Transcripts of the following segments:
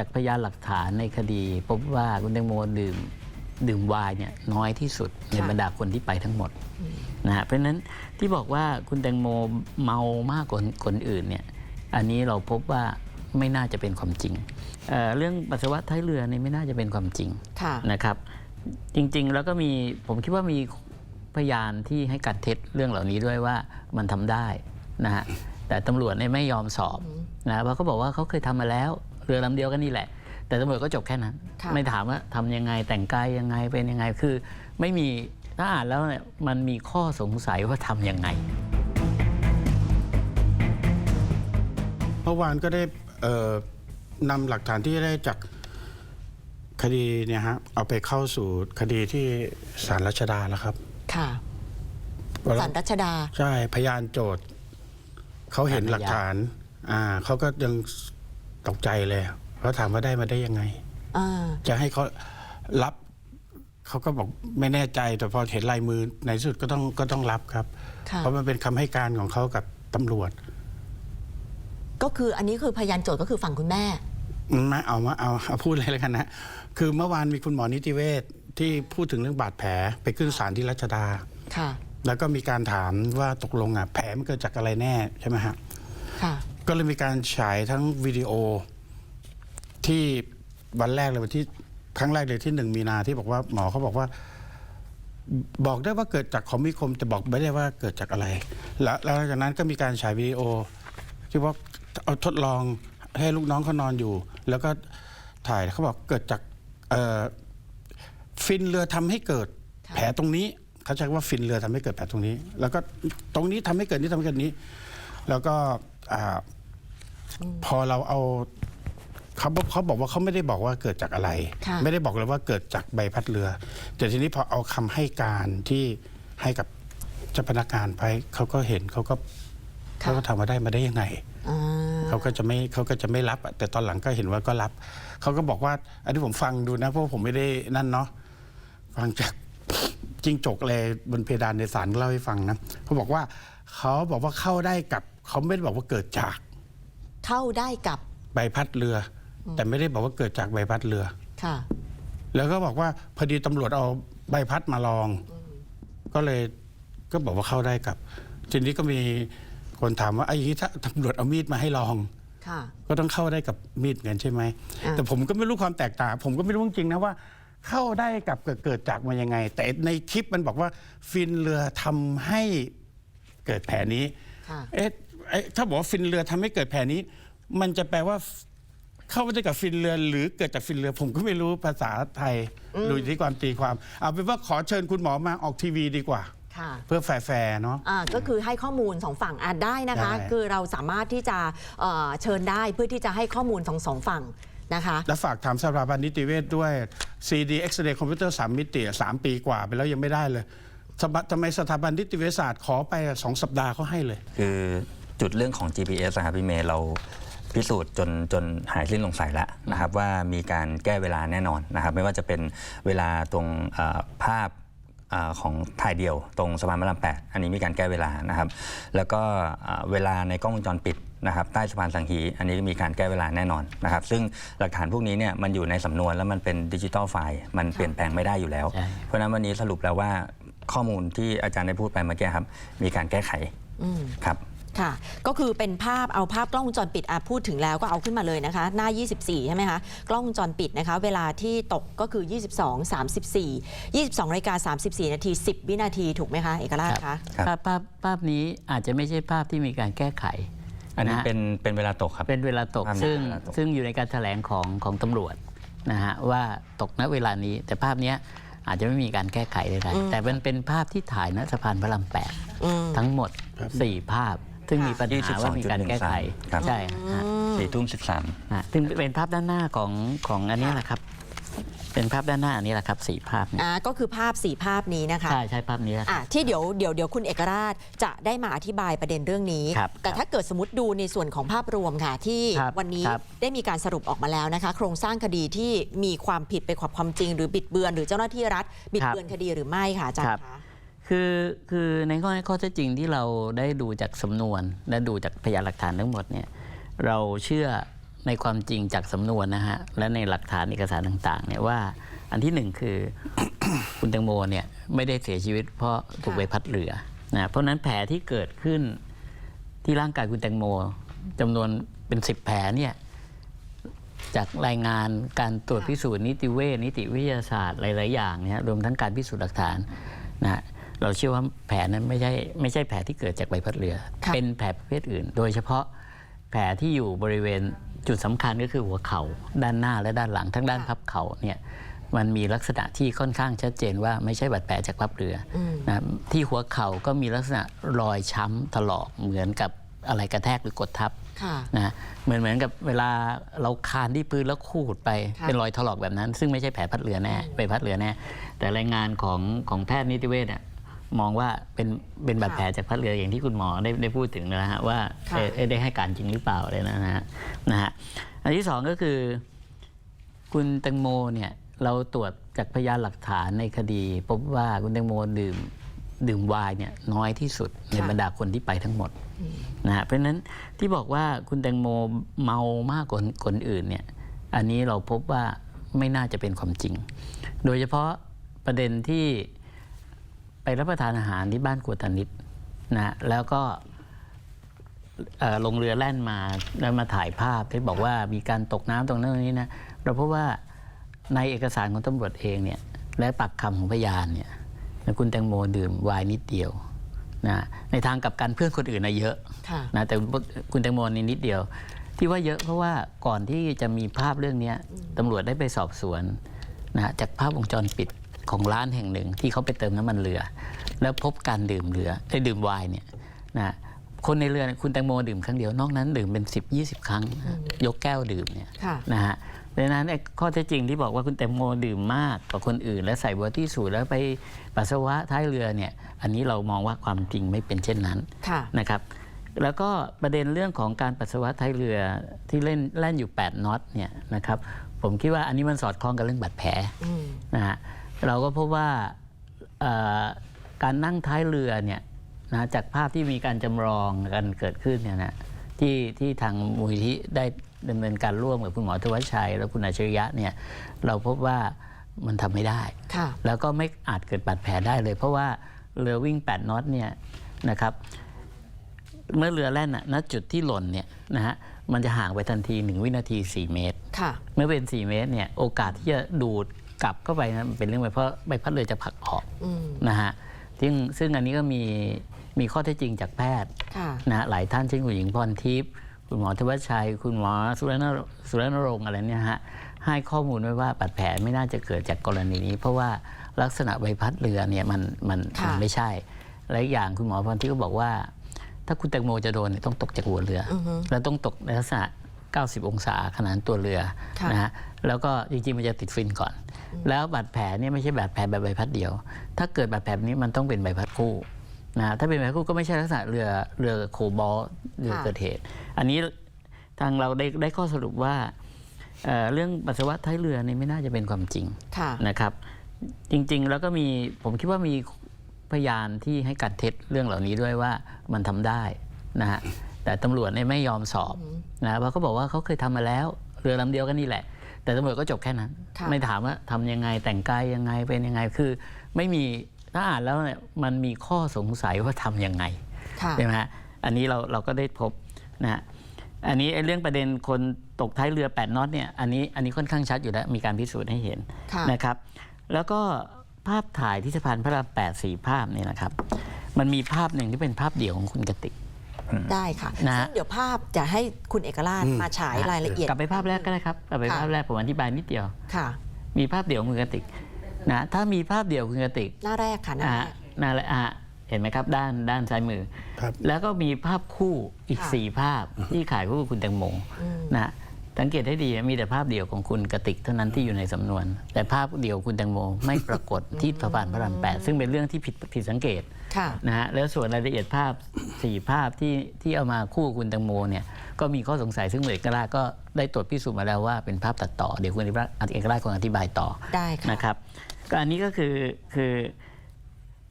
จากพยานหลักฐานในคดี พบว่าคุณแตงโมดื่มดื่มไวน์เนี่ยน้อยที่สุดในค่ะบรรดาคนที่ไปทั้งหมดนะฮะเพราะฉะนั้นที่บอกว่าคุณแตงโมเมามากกว่าคนอื่นเนี่ยอันนี้เราพบว่าไม่น่าจะเป็นความจริงเอ่อเรื่องปัสสาวะท้ายเรือนี่ไม่น่าจะเป็นความจริงค่ะนะครับ จริงๆแล้วก็มีผมคิดว่ามีพยานที่ให้การเท็จเรื่องเหล่านี้ด้วยว่ามันทำได้นะฮะแต่ตำรวจเนี่ยไม่ยอมสอบนะเพราะเขาบอกว่าเขาเคยทำมาแล้ว เรือลำเดียวกันนี่แหละ แต่ตำรวจก็จบแค่นั้นค่ะไม่ถามว่าทำยังไงแต่งกายยังไงเป็นยังไงคือ ไม่มีถ้าอ่านแล้วเนี่ยมันมีข้อสงสัยว่าทำยังไงเมื่อวานก็ได้เอ่อนำหลักฐานที่ได้จากคดีเนี่ยฮะเอาไปเข้าสู่คดีที่ศาลรัชดาแล้วครับ ค่ะสันรัชดา ใช่พยานโจทย์เขาเห็นหลักฐาน อ่าเขาก็ยัง ตกใจเลยเขาถามว่าได้มาได้ยังไงอ่าจะให้เขารับเขาก็บอกไม่แน่ใจ แต่พอเห็นลายมือในที่สุดก็ต้องก็ต้องรับครับค่ะเพราะมันเป็นคำให้การของเขากับตำรวจ ก็คืออันนี้คือพยานโจทย์ก็คือฝั่งคุณแม่ไม่เอามาเอาเอาพูดเลยแล้วกันนะคือเมื่อวานมีคุณหมอนิติเวชที่พูดถึงเรื่องบาดแผลไปขึ้นศาลที่รัชดาค่ะ แล้วก็มีการถามว่าตกลงอะแผลมันเกิดจากอะไรแน่ใช่ไหมฮะค่ะ ก็เลยมีการฉายทั้งวิดีโอที่วันแรกเลยวันที่ครั้งแรกเลยที่หนึ่งมีนาที่บอกว่าหมอเขาบอกว่า บอกได้ว่าเกิดจากของมีคมแต่บอกไม่ได้ว่าเกิดจากอะไร แล้วหลังจากนั้นก็มีการฉายวิดีโอ ที่ว่าเอาทดลองให้ลูกน้องเขานอนอยู่ แล้วก็ถ่ายเขาบอกเกิดจากฟินเรือทำให้เกิดแผลตรงนี้เขาใช้ว่าฟินเรือทำให้เกิดแผลตรงนี้ แล้วก็ตรงนี้ทำให้เกิดนี้ทำให้เกิดนี้ แล้วก็ พอเราเอาเขาบอกเขาบอกว่าเขาไม่ได้บอกว่าเกิดจากอะไร ค่ะไม่ได้บอกเลยว่าเกิดจากใบพัดเรือ แต่ทีนี้พอเอาคำให้การที่ให้กับเจ้าพนักงานไปเขาก็เห็นเขาก็เขาก็ถามว่าได้มาได้ยังไง อ่า เขาก็จะไม่เขาก็จะไม่รับอะแต่ตอนหลังก็เห็นว่าก็รับ เขาก็บอกว่า อันนี้ผมฟังดูนะ เพราะว่าผมไม่ได้นั่นเนาะฟังจากจิงจกเลยบนเพดานในศาลเล่าให้ฟังนะเขาบอกว่าเขาบอกว่าเข้าได้กับเขาไม่ได้บอกว่าเกิดจาก เข้าได้กับใบพัดเรืออแต่ไม่ได้บอกว่าเกิดจากใบพัดเรือ ค่ะ แล้วก็บอกว่าพอดีตำรวจเอาใบพัดมาลอง ก็เลยก็บอกว่าเข้าได้กับ ทีนี้ก็มีคนถามว่าไอ้อย่างนี้ถ้าตำรวจเอามีดมาให้ลอง ค่ะ ก็ต้องเข้าได้กับมีดเงินใช่ไหม อ่า แต่ผมก็ไม่รู้ความแตกต่าง ผมก็ไม่รู้จริงๆนะว่า เข้าได้กับเกิดเกิดจากมายังไง แต่ในคลิปมันบอกว่าฟินเรือทำให้เกิดแผลนี้ ค่ะ เอ๊ะเอ๊ะถ้าบอกว่าฟินเรือทำให้เกิดแผลนี้ มันจะแปลว่า เข้าไม่ได้กับฟินเรือ หรือเกิดจากฟินเรือ ผมก็ไม่รู้ภาษาไทยดูที่ความตีความ เอาเป็นว่าขอเชิญคุณหมอมาออกทีวีดีกว่า ค่ะเพื่อแฟร์ๆเนาะ อ่าก็คือให้ข้อมูลสองฝั่งอาจได้นะคะ ได้ คือเราสามารถที่จะเอ่อเชิญได้เพื่อที่จะให้ข้อมูลสองสองฝั่งนะคะ และฝากถามสถาบันนิติเวชด้วย CD X-ray คอมพิวเตอร์สามมิติอะสามปีกว่าไปแล้วยังไม่ได้เลยสบทำไมสถาบันนิติเวชศาสตร์ขอไปอะสองสัปดาห์เขาให้เลย คือจุดเรื่องของ GPS อะครับพี่เมย์เรา พิสูจน์จนจนหายสิ้นสงสัยแล้วนะครับว่ามีการแก้เวลาแน่นอนนะครับ ไม่ว่าจะเป็นเวลาตรงเอ่อภาพเอ่อของถ่ายเดียวตรงสะพานพระรามแปดอันนี้มีการแก้เวลานะครับ แล้วก็เอ่อเวลาในกล้องวงจรปิดนะครับใต้สะพานสังฮีอันนี้มีการแก้เวลาแน่นอนนะครับ ซึ่งหลักฐานพวกนี้เนี่ยมันอยู่ในสำนวนแล้วมันเป็นดิจิตอลไฟล์มันเปลี่ยนแปลงไม่ได้อยู่แล้วใช่เพราะฉะนั้นวันนี้สรุปแล้วว่าข้อมูลที่อาจารย์ได้พูดไปเมื่อกี้ครับ มีการแก้ไขอืมครับ ค่ะ ก็คือเป็นภาพเอาภาพกล้องวงจรปิดอะพูดถึงแล้วก็เอาขึ้นมาเลยนะคะ หน้า 24 ใช่ไหมคะ กล้องวงจรปิดนะคะ เวลาที่ตกก็คือ 22 34 22นาฬิกา34 นาที 10 วินาทีถูกไหมคะเอกราชคะครับ ภาพภาพภาพนี้อาจจะไม่ใช่ภาพที่มีการแก้ไข อันนี้ะฮะ เป็นเป็นเวลาตกครับ เป็นเวลาตกภาพนี้ซึ่งเป็นเวลาตก ซึ่งอยู่ในการแถลงของของตำรวจนะฮะว่าตกณเวลานี้ แต่ภาพเนี้ยอาจจะไม่มีการแก้ไขใดๆแต่มันเป็นภาพที่ถ่ายณสะพานพระรามแปดอืม ทั้งหมด 4 ภาพ ซึ่งมีปัญหาว่ามีการแก้ไขครับ ใช่ฮะสี่ทุ่มสิบสามฮะซึ่งเป็นภาพด้านหน้าของของอันนี้แหละครับ เป็นภาพด้านหน้าอันนี้แหละครับสี่ภาพเนี่ยอ่าก็คือภาพ4ภาพนี้นะคะ ใช่ใช่ภาพนี้แหละอะที่เดี๋ยวเดี๋ยวเดี๋ยวคุณเอกราชจะได้มาอธิบายประเด็นเรื่องนี้ ครับแต่ถ้าเกิดสมมติดูในส่วนของภาพรวมค่ะ ที่ครับวันนี้ครับ ได้มีการสรุปออกมาแล้วนะคะ โครงสร้างคดีที่มีความผิดไปกว่าความจริง หรือบิดเบือน หรือเจ้าหน้าที่รัฐ บิดเบือนคดีหรือไม่ค่ะอาจารครัย์บคะ คือคือในข้อข้อเท็จจริงที่เราได้ดูจากสำนวน และดูจากพยานหลักฐานทั้งหมดเนี่ยเราเชื่อในความจริงจากสำนวนนะฮะและในหลักฐานเอกสารต่างๆเนี่ยว่าอันที่หนึ่งคือ คุณแตงโมเนี่ยไม่ได้เสียชีวิตเพราะถูกใบพัดเรือนะเพราะนั้นแผลที่เกิดขึ้นที่ร่างกายคุณแตงโมจำนวนเป็นสิบแผลเนี่ยจากรายงานการตรวจพิสูจน์นิติเวชนิติวิทยาศาสตร์หลายๆอย่างเนี่ยรวมทั้งการพิสูจน์หลักฐานนะฮะ เราเชื่อว่าแผลนั้นไม่ใช่ไม่ใช่แผลที่เกิดจากใบพัดเรือค่ะเป็นแผลประเภทอื่น โดยเฉพาะแผลที่อยู่บริเวณจุดสำคัญก็คือหัวเขา่าด้านหน้าและด้านหลังทั้งด้านพับเข่าเนี่ยมันมีลักษณะที่ค่อนข้างชัดเจนว่าไม่ใช่บาดแผลจากพับเรืออืมนะที่หัวเข่าก็มีลักษณะรอยช้ำถลอกเหมือนกับอะไรกระแทกหรือกดทับค่ะนะเหมือนเหมือนกับเวลาเราคานที่พื้นแล้วขูดไปค่ะเป็นรอยถลอกแบบนั้น ซึ่งไม่ใช่แผลพัดเรือแน่ไปพัดเรือแน่แต่รายงานของของแพทย์นิติเวชเนี่ย มองว่าเป็นเป็นบาดแผลจากพัดเรืออย่างที่คุณหมอได้ได้พูดถึงนะฮะว่าค่ะ เอ่อเอ่อได้ให้การจริงหรือเปล่าอะไรนะฮะนะฮะอันที่สองก็คือ คุณแตงโมเนี่ยเราตรวจจากพยานหลักฐานในคดี พบว่าคุณแตงโมดื่มดื่มไวน์เนี่ยน้อยที่สุดในค่ะ บรรดาคนที่ไปทั้งหมดนะฮะเพราะฉะนั้นที่บอกว่าคุณแตงโมเมามากกว่าคนอื่นเนี่ยอันนี้เราพบว่าไม่น่าจะเป็นความจริง โดยเฉพาะประเด็นที่ ไปรับประทานอาหารที่บ้านกัวตานิดนะฮะแล้วก็เอ่อลงเรือแล่นมาแล้วมาถ่ายภาพที่บอกว่ามีการตกน้ำตรงนั้นตรงนี้นะเราพบว่าในเอกสารของตำรวจเองเนี่ยและปากคำของพยานเนี่ยคุณแตงโมดื่มไวน์นิดเดียวนะในทางกลับกันเพื่อนคนอื่นนะเยอะค่ะนะแต่คุณแตงโมนี่นิดเดียว ที่ว่าเยอะเพราะว่าก่อนที่จะมีภาพเรื่องเนี้ยตำรวจได้ไปสอบสวนนะฮะจากภาพวงจรปิด ของร้านแห่งหนึ่งที่เขาไปเติมน้ำมันเรือ แล้วพบการดื่มเรือได้ดื่มไวน์เนี่ยนะคนในเรือเนี่ยคุณแตงโมดื่มครั้งเดียวนอกนั้นดื่มเป็น 10 20 ครั้งนะยกแก้วดื่มเนี่ยค่ะนะฮะเพราะฉะนั้นไอ้ข้อเท็จจริงที่บอกว่าคุณแตงโมดื่มมากกว่าคนอื่น และใส่บัวที่สูดแล้วไปปัสสาวะท้ายเรือเนี่ยอันนี้เรามองว่าความจริงไม่เป็นเช่นนั้นค่ะนะครับแล้วก็ประเด็นเรื่องของการปัสสาวะท้ายเรือที่เล่นแล่นอยู่ 8น็อตเนี่ยนะครับผมคิดว่าอันนี้มันสอดคล้องกับเรื่องบาดแผลอืมนะฮะ เราก็พบว่าเอ่อการนั่งท้ายเรือเนี่ยนะจากภาพที่มีการจำลองกันเกิดขึ้นเนี่ยนะที่ที่ทางมูลนิธิได้ดำเนินการร่วมกับคุณหมอทวัชชัย และคุณอัจฉริยะเนี่ยเราพบว่ามันทำไม่ได้ค่ะแล้วก็ไม่อาจเกิดบาดแผลได้เลย เพราะว่าเรือวิ่ง 8น็อตเนี่ยนะครับเมื่อเรือแล่นน่ะณจุดที่หล่นเนี่ยนะฮะมันจะห่างไปทันที 1 วินาที 4 เมตรค่ะเมื่อเป็น 4 เมตรเนี่ยโอกาสที่จะดูด กลับเข้าไปนะมันเป็นเรื่องไปเพราะใบพัดเรือจะผลักออกอืมนะฮะซึ่งซึ่งอันนี้ก็มีมีข้อเท็จจริงจากแพทย์ค่ะนะฮะหลายท่านเช่นคุณหญิงพรทิพย์คุณหมอทวัชชัย คุณหมอสุรนรสุรนรงค์อะไรเนี่ยฮะให้ข้อมูลไว้ว่าบาดแผลไม่น่าจะเกิดจากกรณีนี้ เพราะว่าลักษณะใบพัดเรือเนี่ยมันมันค่ะมันไม่ใช่และอีกอย่างคุณหมอพรทิพย์ก็บอกว่า ถ้าคุณแตงโมจะโดนเนี่ยต้องตกจากหัวเรืออือฮึแล้วต้องตกในลักษณะ 90 องศาขนานตัวเรือค่ะนะฮะแล้วก็จริงๆมันจะติดฟินก่อน แล้วบาดแผลเนี่ยไม่ใช่บาดแผลแบบใบพัดเดียว ถ้าเกิดบาดแผลแบบนี้มันต้องเป็นใบพัดคู่นะฮะถ้าเป็นใบพัดคู่ก็ไม่ใช่ลักษณะเรือเรือโคบอลเรือค่ะเกิดเหตุ อันนี้ทางเราได้ได้ข้อสรุปว่าเอ่อเรื่องปัสสาวะท้ายเรือนี่ไม่น่าจะเป็นความจริงค่ะนะครับ จริงๆ แล้วก็มีผมคิดว่ามีพยานที่ให้การเท็จเรื่องเหล่านี้ด้วยว่ามันทำได้นะฮะ แต่ตำรวจเนี่ยไม่ยอมสอบนะเพราะเขาบอกว่าเขาเคยทำมาแล้ว เรือลำเดียวกันนี่แหละ แต่ตำรวจก็จบแค่นั้นค่ะไม่ถามว่าทำยังไงแต่งกายยังไงเป็นยังไงคือไม่มีถ้าอ่านแล้วเนี่ยมันมีข้อสงสัยว่าทำยังไงค่ะใช่ไหมฮะอันนี้เราเราก็ได้พบนะฮะอันนี้ไอ้เรื่องประเด็นคนตกท้ายเรือ8น็อตเนี่ยอันนี้อันนี้ค่อนข้างชัดอยู่แล้ว มีการพิสูจน์ให้เห็นค่ะนะครับ แล้วก็ภาพถ่ายที่สะพานพระราม8สี่ภาพเนี่ยนะครับ มันมีภาพหนึ่งที่เป็นภาพเดี่ยวของคุณกติก ได้ค่ะนะฮะ ซึ่งเดี๋ยวภาพจะให้คุณเอกราชอืมมาฉายรายละเอียด กลับไปภาพแรกก็ได้ครับกลับไปค่ะ ภาพแรกผมอธิบายนิดเดียว ค่ะ มีภาพเดี่ยวของคุณกติกนะถ้ามีภาพเดี่ยวของคุณกติกหน้าแรกค่ะหน้าอ่าแรก นั่นแหละอะเห็นไหมครับ ด้านด้านซ้ายมือ ครับแล้วก็มีภาพคู่อีกค่ะ สี่ภาพที่ขายคู่กับคุณแตงโมอืมนะสังเกตให้ดีมีแต่ภาพเดียวของคุณกติกเท่านั้นที่อยู่ในสำนวน แต่ภาพเดียวคุณแตงโมไม่ปรากฏที่สะพานพระรามแปดซึ่งเป็นเรื่องที่ผิดผิดสังเกตค่ะ นะฮะแล้วส่วนรายละเอียดภาพสี่ภาพที่ที่เอามาคู่กับคุณแตงโมเนี่ยก็มีข้อสงสัยซึ่งเอกราชก็ได้ตรวจพิสูจน์มาแล้วว่าเป็นภาพตัดต่อเดี๋ยวคุณเอกราชเอกราชคงอธิบายต่อได้ค่ะนะครับก็อันนี้ก็คือคือ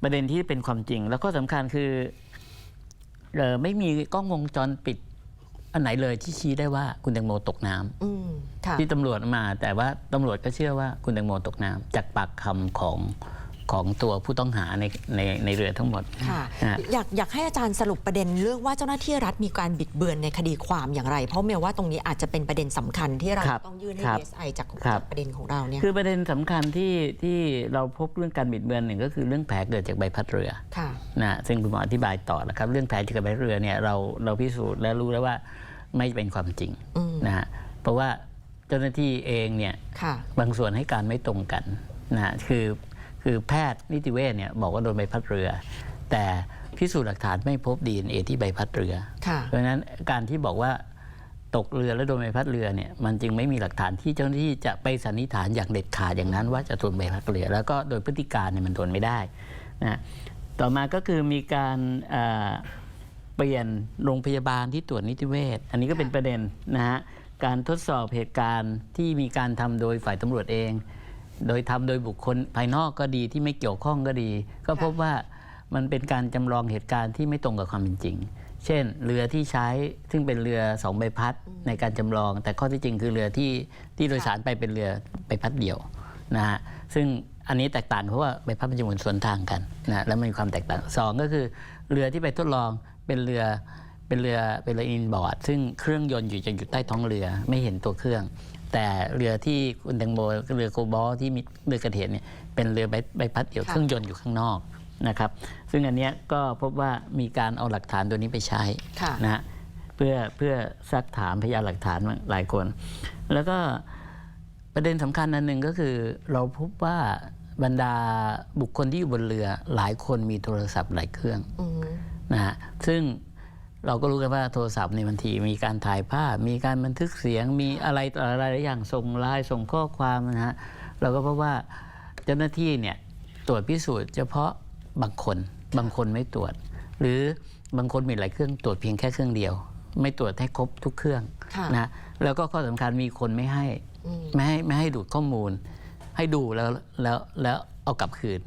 ประเด็นที่เป็นความจริง แล้วก็สำคัญคือเออไม่มีกล้องวงจรปิดอันไหนเลยที่ชี้ได้ว่าคุณแตงโมตกน้ำอืมค่ะที่ตำรวจมา แต่ว่าตำรวจก็เชื่อว่าคุณแตงโมตกน้ำจากปากคำของ ของตัวผู้ต้องหาในในในเรือทั้งหมดค่ะนะฮะอยากอยากให้อาจารย์สรุปประเด็นเรื่องว่าเจ้าหน้าที่รัฐมีการบิดเบือนในคดีความอย่างไร เพราะเมลว่าตรงนี้อาจจะเป็นประเด็นสำคัญที่เราครับต้องยื่นให้ ครับ DSI จากครับ จากประเด็นของเราเนี่ยคือประเด็นสำคัญที่ที่เราพบเรื่องการบิดเบือนหนึ่งก็คือเรื่องแผลเกิดจากใบพัดเรือ ค่ะ นะซึ่งคุณหมออธิบายต่อนะครับ เรื่องแผลจากใบพัดเรือเนี่ยเราเราพิสูจน์และรู้แล้วว่าไม่เป็นความจริงอืม นะฮะเพราะว่าเจ้าหน้าที่เองเนี่ยค่ะ บางส่วนให้การไม่ตรงกันนะฮะคือ คือแพทย์นิติเวชเนี่ยบอกว่าโดนใบพัดเรือ แต่พิสูจน์หลักฐานไม่พบ DNA ที่ใบพัดเรือค่ะเพราะฉะนั้นการที่บอกว่าตกเรือแล้วโดนใบพัดเรือเนี่ยมันจึงไม่มีหลักฐานที่เจ้าหน้าที่จะไปสันนิษฐานอย่างเด็ดขาดอย่างนั้น ว่าจะโดนใบพัดเรือ แล้วก็โดยพฤติการเนี่ยมันโดนไม่ได้นะต่อมาก็คือมีการเอ่อเปลี่ยนโรงพยาบาลที่ตรวจนิติเวชอันนี้ก็เป็นประเด็นนะฮะการทดสอบเหตุการณ์ที่มีการทำโดยฝ่ายตำรวจเอง โดยทำโดยบุคคลภายนอกก็ดีที่ไม่เกี่ยวข้องก็ดี ก็พบว่ามันเป็นการจำลองเหตุการณ์ที่ไม่ตรงกับความเป็นจริง เช่น เรือที่ใช้ซึ่งเป็นเรือสองใบพัดในการจำลอง แต่ข้อที่จริงคือเรือที่ที่โดยสารไปเป็นเรือใบพัดเดี่ยวนะฮะซึ่งอันนี้แตกต่างเพราะว่าใบพัดมันจะหมุนสวนทางกันนะแล้วมันมีความแตกต่างสองก็คือ เรือที่ไปทดลองเป็นเรือเป็นเรือเป็นเรืออินบอร์ดซึ่งเครื่องยนต์อยู่จะอยู่ใต้ท้องเรือไม่เห็นตัวเครื่อง แต่เรือที่คุณแตงโมเรือโกบอลที่มีเรือกระเทียนเนี่ยเป็นเรือใบใบพัดเดี่ยวค่ะเครื่องยนต์อยู่ข้างนอกนะครับซึ่งอันเนี้ยก็พบว่ามีการเอาหลักฐานตัวนี้ไปใช้ค่ะนะฮะเพื่อเพื่อซักถามพยานหลักฐานหลายคน แล้วก็ประเด็นสำคัญอันหนึ่งก็คือ เราพบว่าบรรดาบุคคลที่อยู่บนเรือหลายคนมีโทรศัพท์หลายเครื่องอืมนะฮะซึ่ง เราก็รู้กันว่าโทรศัพท์ในยบางทีมีการถ่ายภาพ มีการบันทึกเสียงมีอะไรต่ออะไรหลายอย่างส่งไลน์ส่งข้อความนะฮะเราก็พบว่าเจ้าหน้าที่เนี่ยตรวจพิสูจน์เฉพาะบางคนบางคนไม่ตรวจ หรือบางคนมีหลายเครื่องตรวจเพียงแค่เครื่องเดียว ไม่ตรวจให้ครบทุกเครื่องค่ะนะแล้วก็ข้อสำคัญมีคนไม่ให้อืมไม่ให้ไม่ให้ดูดข้อมูล ให้ดูแล้วแล้วแล้วเอากลับคืน